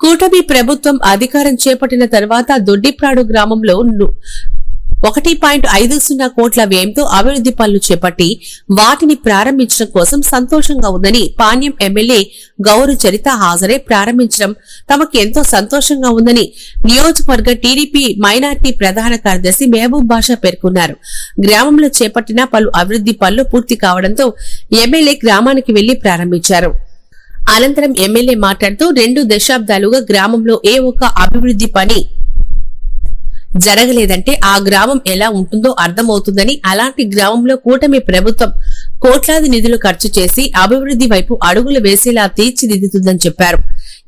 కూటమి ప్రభుత్వం అధికారం చేపట్టిన తర్వాత దొడ్డిప్రాడు గ్రామంలో ఒకటి పాయింట్ ఐదు సున్నా కోట్ల వ్యయంతో అభివృద్ధి పనులు చేపట్టి వాటిని ప్రారంభించడం కోసం సంతోషంగా ఉందని పాణ్యం ఎమ్మెల్యే గౌరు చరిత హాజరే ప్రారంభించడం తమకు ఎంతో సంతోషంగా ఉందని నియోజకవర్గ టీడీపీ మైనార్టీ ప్రధాన కార్యదర్శి మహబూబ్ బాషా పేర్కొన్నారు. గ్రామంలో చేపట్టిన పలు అభివృద్ధి పనులు పూర్తి కావడంతో ఎమ్మెల్యే గ్రామానికి వెళ్ళి ప్రారంభించారు. అనంతరం ఎమ్మెల్యే మాట్లాడుతూ రెండు దశాబ్దాలుగా గ్రామంలో ఏ ఒక్క అభివృద్ధి పని జరగలేదంటే ఆ గ్రామం ఎలా ఉంటుందో అర్థమవుతుందని అలాంటి గ్రామంలో కూటమి ప్రభుత్వం కోట్లాది నిధులు ఖర్చు చేసి అభివృద్ధి వైపు అడుగులు వేసేలా తీర్చిదిద్దుతుందని చెప్పారు.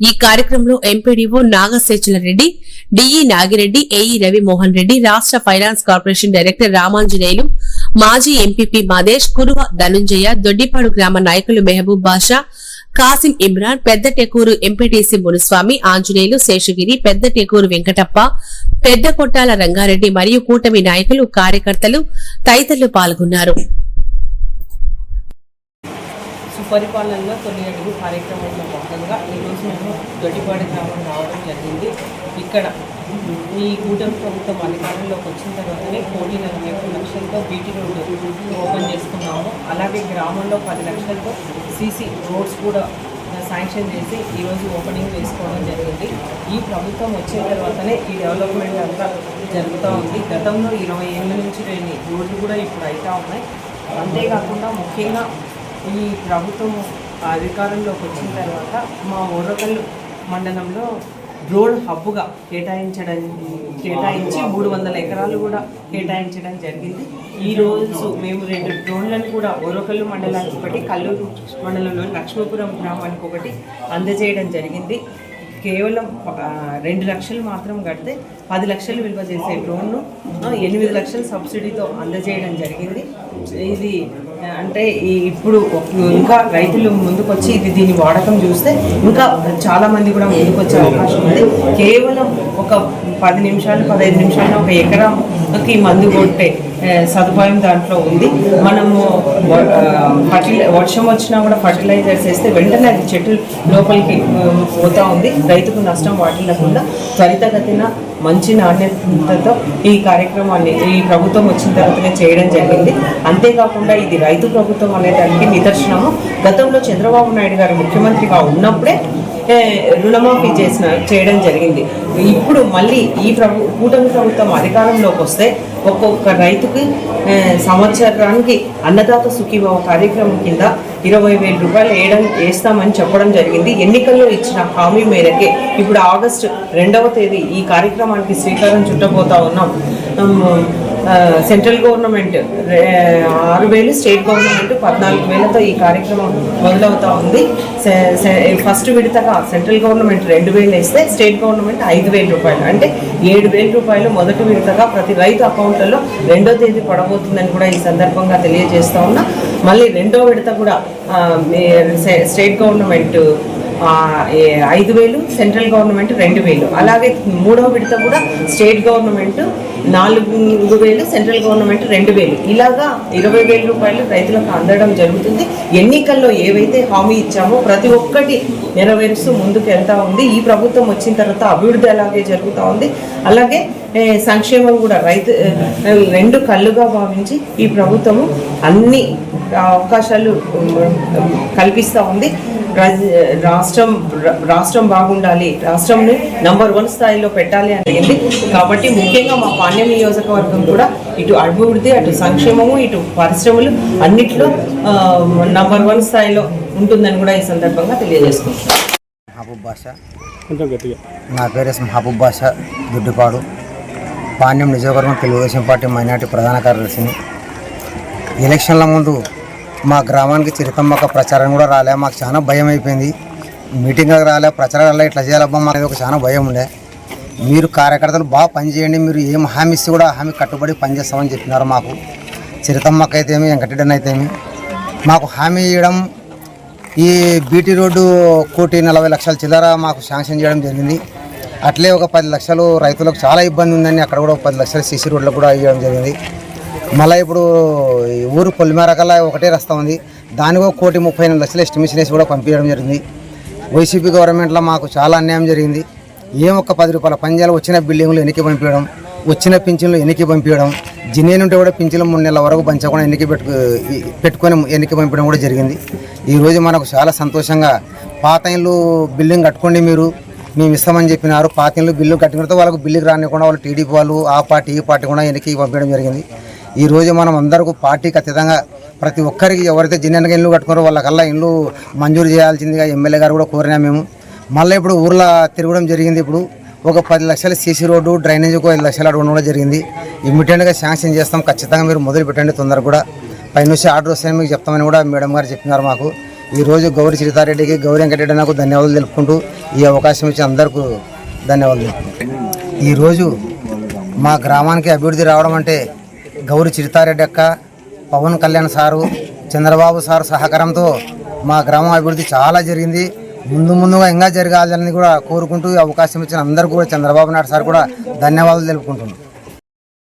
ఈ కార్యక్రమంలో MPDO Nagasechala Reddy DE Nagireddy AE Ravimohan Reddy రాష్ట్ర ఫైనాన్స్ కార్పొరేషన్ డైరెక్టర్ రామాంజనేయులు మాజీ ఎంపీపీ మాదేశ్ కురువ ధనుంజయ దొడ్డిపాడు గ్రామ నాయకులు మెహబూబ్ బాషా కాసిం ఇమ్రాన్ పెద్ద టెకూరు ఎంపీటీసీ మునుస్వామి ఆంజనేయులు శేషగిరి పెద్ద టెకూరు వెంకటప్ప పెద్ద కొట్టాల రంగారెడ్డి మరియు కూటమి నాయకులు కార్యకర్తలు తదితరులు పాల్గొన్నారు. సుపరిపాలనలో తొలి అడుగు కార్యక్రమంలో భాగంగా ఈరోజు మేము దొడ్డిపాడు గ్రామం రావడం జరిగింది. ఇక్కడ ఈ కూటమి ప్రభుత్వం అధికారంలోకి వచ్చిన తర్వాతనే కోటి నలభై లక్షలతో బీటీ రోడ్డు ఓపెన్ చేసుకున్నాము అలాగే గ్రామంలో పది లక్షలతో సీసీ రోడ్స్ కూడా శాంక్షన్ చేసి ఈరోజు ఓపెనింగ్ చేసుకోవడం జరిగింది. ఈ ప్రభుత్వం వచ్చిన తర్వాతనే ఈ డెవలప్మెంట్ అంతా జరుగుతూ ఉంది. గతంలో ఇరవై ఏళ్ళ నుంచి లేని రోడ్లు కూడా ఇప్పుడు అవుతూ ఉన్నాయి. అంతేకాకుండా ముఖ్యంగా ఈ ప్రభుత్వం అధికారంలోకి వచ్చిన తర్వాత మా ఓరకల్లు మండలంలో రోడ్ హబ్బుగా కేటాయించడం కేటాయించి మూడు వందల ఎకరాలు కూడా కేటాయించడం జరిగింది. ఈ రోజు మేము రెండు డ్రోన్లను కూడా ఓరకల్లు మండలానికి ఒకటి కల్లూరు మండలంలోని లక్ష్మీపురం గ్రామానికి ఒకటి అందజేయడం జరిగింది. కేవలం రెండు లక్షలు మాత్రం కడితే పది లక్షలు విలువ చేసే డ్రోన్ను ఎనిమిది లక్షల సబ్సిడీతో అందజేయడం జరిగింది. ఇది అంటే ఇప్పుడు ఇంకా రైతులు ముందుకొచ్చి ఇది దీని వాడకం చూస్తే ఇంకా చాలామంది కూడా ముందుకొచ్చే అవకాశం ఉంది. కేవలం ఒక పది నిమిషాలు పదహైదు నిమిషాలు ఒక ఎకరాకి మందు కొట్టే సదుపాయం దాంట్లో ఉంది. మనము ఫర్టిలై వర్షం వచ్చినా కూడా ఫర్టిలైజర్స్ వేస్తే వెంటనే అది చెట్టు లోపలికి పోతూ పోతా ఉంది. రైతుకు నష్టం వాటిల్లకుండా త్వరితగతిన మంచి నాణ్యతతో ఈ కార్యక్రమాన్ని ఈ ప్రభుత్వం వచ్చిన తర్వాతనే చేయడం జరిగింది. అంతేకాకుండా ఇది రైతు ప్రభుత్వం అనేదానికి నిదర్శనము. గతంలో చంద్రబాబు నాయుడు గారు ముఖ్యమంత్రిగా ఉన్నప్పుడే రుణమాఫీ చేసిన చేయడం జరిగింది. ఇప్పుడు మళ్ళీ ఈ ప్రభు కూటమి ప్రభుత్వం అధికారంలోకి వస్తే ఒక్కొక్క రైతుకి సంవత్సరానికి అన్నదాత సుఖీభావ కార్యక్రమం కింద ఇరవై వేల రూపాయలు వేయడం వేస్తామని చెప్పడం జరిగింది. ఎన్నికల్లో ఇచ్చిన హామీ మేరకే ఇప్పుడు ఆగస్టు రెండవ తేదీ ఈ కార్యక్రమానికి శ్రీకారం చుట్టబోతా ఉన్నాం. సెంట్రల్ గవర్నమెంట్ ఆరు వేలు స్టేట్ గవర్నమెంట్ పద్నాలుగు వేలతో ఈ కార్యక్రమం మొదలవుతా ఉంది. ఫస్ట్ విడతగా సెంట్రల్ గవర్నమెంట్ రెండు వేలు వేస్తే స్టేట్ గవర్నమెంట్ ఐదు వేల రూపాయలు. అంటే ఏడు వేల రూపాయలు మొదటి విడతగా ప్రతి రైతు అకౌంట్లలో రెండో తేదీ పడబోతుందని కూడా ఈ సందర్భంగా తెలియజేస్తా ఉన్నా. మళ్ళీ రెండో విడత కూడా స్టేట్ గవర్నమెంట్ ఐదు వేలు సెంట్రల్ గవర్నమెంట్ రెండు వేలు. అలాగే మూడవ విడత కూడా స్టేట్ గవర్నమెంట్ నాలుగు వేలు సెంట్రల్ గవర్నమెంట్ రెండు వేలు. ఇలాగా ఇరవై వేల రూపాయలు రైతులకు అందడం జరుగుతుంది. ఎన్నికల్లో ఏవైతే హామీ ఇచ్చామో ప్రతి ఒక్కటి నెరవేరుస్తూ ముందుకు వెళ్తూ ఉంది. ఈ ప్రభుత్వం వచ్చిన తర్వాత అభివృద్ధి అలాగే జరుగుతూ ఉంది. అలాగే సంక్షేమం కూడా రైతు రెండు కళ్ళుగా భావించి ఈ ప్రభుత్వము అన్ని అవకాశాలు కల్పిస్తూ ఉంది. రాష్ట్రం రాష్ట్రం బాగుండాలి రాష్ట్రంని నంబర్ వన్ స్థాయిలో పెట్టాలి అని అడిగింది కాబట్టి ముఖ్యంగా మా పాణ్యం నియోజకవర్గం కూడా ఇటు అభివృద్ధి అటు సంక్షేమము ఇటు పరిశ్రమలు అన్నిట్లో నంబర్ వన్ స్థాయిలో ఉంటుందని కూడా ఈ సందర్భంగా తెలియజేసుకుంటున్నాను. మహబూబ్ బాషా. నా పేరు మహబూబ్ బాషా దుడ్డిపాడు. పాణ్యం నియోజకవర్గం తెలుగుదేశం పార్టీ మైనార్టీ ప్రధాన కార్యదర్శిని. ఎలక్షన్ల ముందు మా గ్రామానికి చిరుతమ్మక ప్రచారం కూడా రాలే. మాకు చాలా భయం అయిపోయింది. మీటింగ్లకు రాలే ప్రచారాలు ఇట్లా చేయాలబ్బా మాకు ఒక చాలా భయం ఉండే. మీరు కార్యకర్తలు బాగా పనిచేయండి మీరు ఏం హామీ ఇస్తే కూడా హామీ కట్టుబడి పనిచేస్తామని చెప్పినారు మాకు. చిరుతమ్మక్క అయితేమి వెంకటరెడ్డి అయితేమి మాకు హామీ ఇవ్వడం ఈ బీటీ రోడ్డు కోటి నలభై లక్షల చిల్లర మాకు శాంక్షన్ చేయడం జరిగింది. అట్లే ఒక పది లక్షలు రైతులకు చాలా ఇబ్బంది ఉందని అక్కడ కూడా ఒక పది లక్షలు సీసీ రోడ్లకు కూడా ఇవ్వడం జరిగింది. మళ్ళీ ఇప్పుడు ఈ ఊరు పొలిమేరకల్లా ఒకటే రస్తా ఉంది. దానికి ఒక కోటి ముప్పై ఎనిమిది లక్షలు ఎస్టిమేషన్ వేసి కూడా పంపించడం జరిగింది. వైసీపీ గవర్నమెంట్లో మాకు చాలా అన్యాయం జరిగింది. ఏం ఒక్క పది రూపాయల పంజాలు వచ్చిన బిల్డింగ్లు ఎన్నికి పంపించడం వచ్చిన పింఛన్లు ఎన్నికి పంపించడం జినేన్ ఉంటే కూడా పింఛన్లు మూడు నెలల వరకు పంచకుండా ఎన్నిక పెట్టు పెట్టుకొని ఎన్నిక పంపించడం కూడా జరిగింది. ఈరోజు మనకు చాలా సంతోషంగా పాత ఇల్లు బిల్డింగ్ కట్టుకోండి మీరు. మేము ఇస్తామని చెప్పినారు. పాత ఇల్లు బిల్లు కట్టుకుంటే వాళ్ళకు బిల్లుకి రానికుండా వాళ్ళు టీడీపీ వాళ్ళు ఆ పార్టీ ఈ పార్టీ కూడా వెనక్కి పంపించడం జరిగింది. ఈ రోజు మనం అందరికీ పార్టీకి ఖచ్చితంగా ప్రతి ఒక్కరికి ఎవరైతే జిన్నెనగా ఇల్లు కట్టుకున్నారో వాళ్ళకల్లా ఇల్లు మంజూరు చేయాల్సిందిగా ఎమ్మెల్యే గారు కూడా కోరినా మేము. మళ్ళీ ఇప్పుడు ఊర్లో తిరగడం జరిగింది ఇప్పుడు. ఒక పది లక్షల సీసీ రోడ్డు డ్రైనేజీకి ఐదు లక్షలు అడగడం కూడా జరిగింది. ఇమ్మీడియట్గా శాంక్షన్ చేస్తాం. ఖచ్చితంగా మీరు మొదలు పెట్టండి తొందరగా కూడా. పైనుంచి ఆర్డర్ వస్తాయని మీకు చెప్తామని కూడా మేడం గారు చెప్పినారు మాకు. ఈ రోజు గౌరి సీతారెడ్డికి గౌరీ వెంకటరెడ్డి నాకు ధన్యవాదాలు తెలుపుకుంటూ ఈ అవకాశం ఇచ్చి అందరికీ ధన్యవాదాలు తెలుపుకుంటూ ఈరోజు మా గ్రామానికి అభివృద్ధి రావడం అంటే గౌరి చిరితారెడ్డి అక్క పవన్ కళ్యాణ్ సారు చంద్రబాబు సార్ సహకారంతో మా గ్రామం అభివృద్ధి చాలా జరిగింది. ముందు ముందుగా ఇంకా జరగాలని కూడా కోరుకుంటూ ఈ అవకాశం ఇచ్చిన అందరూ కూడా చంద్రబాబు నాయుడు సార్ కూడా ధన్యవాదాలు తెలుపుకుంటున్నాను.